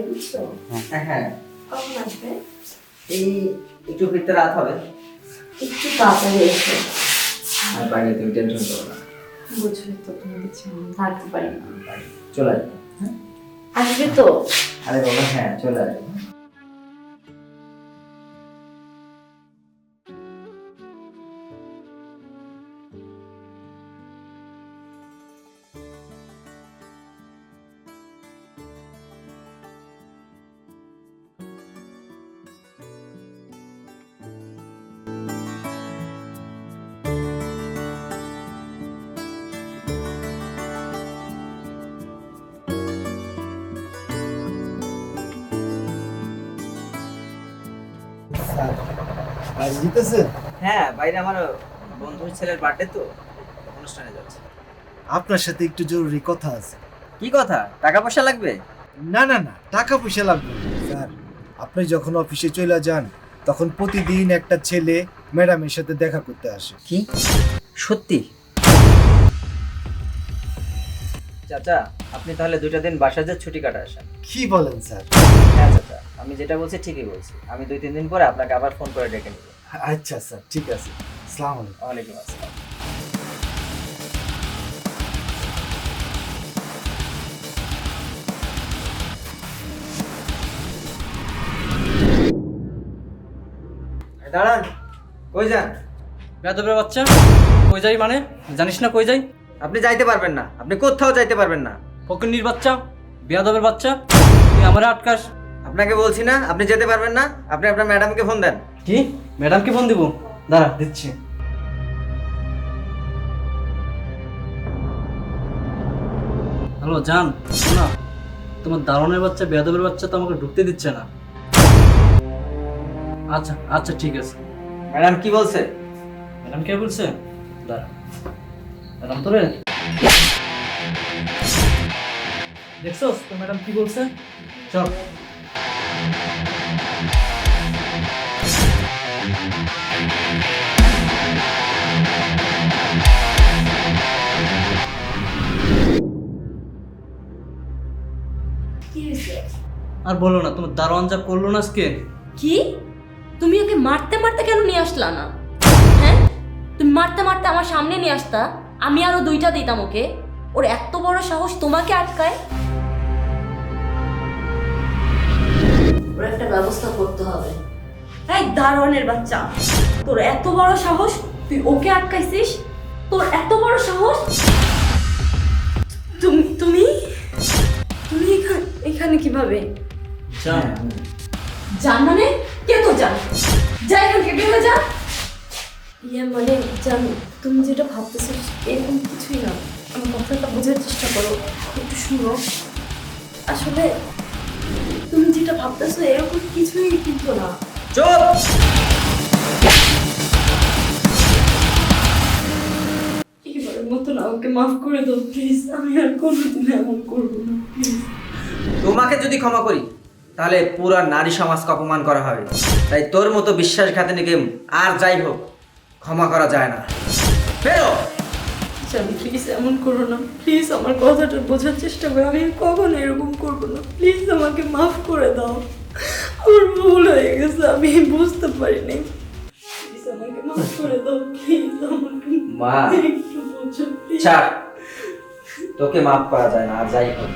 দিচ্ছো হ্যাঁ হ্যাঁ। কখন আসবে? এই একটু রাত হবে। একটু তাড়াতাড়ি এসো। আর বাইরে তুমি টেনশন করো না। তো তুমি কিছু থাকতে পারি না। চলে আসবে হ্যাঁ? আসবে তো? আরে বাবা হ্যাঁ চলে আসবে। জিতেছেন হ্যাঁ বাইরে আমার বন্ধুর ছেলের বার্থডে তো অনুষ্ঠানে যাচ্ছে। আপনার সাথে একটু জরুরি কথা আছে। কি কথা? টাকা পয়সা লাগবে? না না না টাকা পয়সা লাগবে স্যার আপনি যখন অফিসে চলে যান তখন প্রতিদিন একটা ছেলে ম্যাডামের সাথে দেখা করতে আসে। কি? সত্যি? চাচা আপনি তাহলে দুইটা দিন বাসায় যে ছুটি কাটা আসেন। কি বলেন স্যার? হ্যাঁ চাচা। আমি যেটা বলছি ঠিকই বলছি আমি দুই তিন দিন পরে আপনাকে আবার ফোন করে ডেকে নেব। আচ্ছা স্যার ঠিক আছে। সালাম আলাইকুম। ওয়ালাইকুম আসসালাম। দাঁড়ান কই যান? বেদবের বাচ্চা কই যাই মানে? জানিস না কই যাই? আপনি যাইতে পারবেন না আপনি কোথাও যাইতে পারবেন না। ফকিন্নির বাচ্চা বেয়াদবের বাচ্চা তুই আমার আটকাস। আপনাকে বলছি না আপনি যেতে পারবেন না আপনি আপনার ম্যাডামকে ফোন দেন। কি? ম্যাডামকে ফোন দিব? দাঁড়া দিচ্ছি। হ্যালো জান শোনা তোমার দারণের বাচ্চা বেয়াদবের বাচ্চা তো আমাকে ঢুকতে দিচ্ছে না। আচ্ছা আচ্ছা ঠিক আছে। ম্যাডাম কি বলছে? ম্যাডাম কে বলছে? দাঁড়া। ম্যাডাম তো রে দেখছোস তো ম্যাডাম কি বলছে? চল। আর বলো না তোমার দারোয়ান যা করল না আজকে? কি? তুমি ওকে মারতে মারতে কেন নিয়ে আসলা না? হ্যাঁ? তুমি মারতে মারতে আমার সামনে নিয়ে আসতা আমি আরও দুইটা দিতাম ওকে। ওর এত বড় সাহস তোমাকে আটকায়। ওর একটা ব্যবস্থা করতে হবে। এই দারোয়ানের বাচ্চা তোর এত বড় সাহস তুই ওকে আটকাইছিস? তোর এত বড় সাহস? তুমি তুমি? তুমি এখানে এখানে কীভাবে? জান জান মানে? কে তো জান যা এখান থেকে বের যা ইয়ে মানে জান তুমি যেটা ভাবতেছো এরকম কিছুই না। আমার কথাটা বোঝার চেষ্টা করো একটু শুনো। আসলে তুমি যেটা ভাবতেছো এরকম কিছুই কিন্তু না। চুপ! এবারের মতো না মাফ করে দাও প্লিজ আমি আর কোনোদিন এমন করব না প্লিজ তোমাকে যদি ক্ষমা করি তাহলে পুরো নারী সমাজকে অপমান করা হবে। তাই তোর মতো বিশ্বাসঘাতিনীকে আর যাই হোক ক্ষমা করা যায় না। বেরো! জান প্লিজ এমন করো না। প্লিজ আমার কথাটা বোঝার চেষ্টা করো। আমি কখনো এরকম করব না। প্লিজ আমাকে মাফ করে দাও। আমার ভুল হয়ে গেছে আমি বুঝতে পারিনি। প্লিজ আমাকে মাফ করে দাও। প্লিজ আমাকে মা। একটু বোঝো ছাড়। তোকে মাফ করা যায় না আর যাই হোক।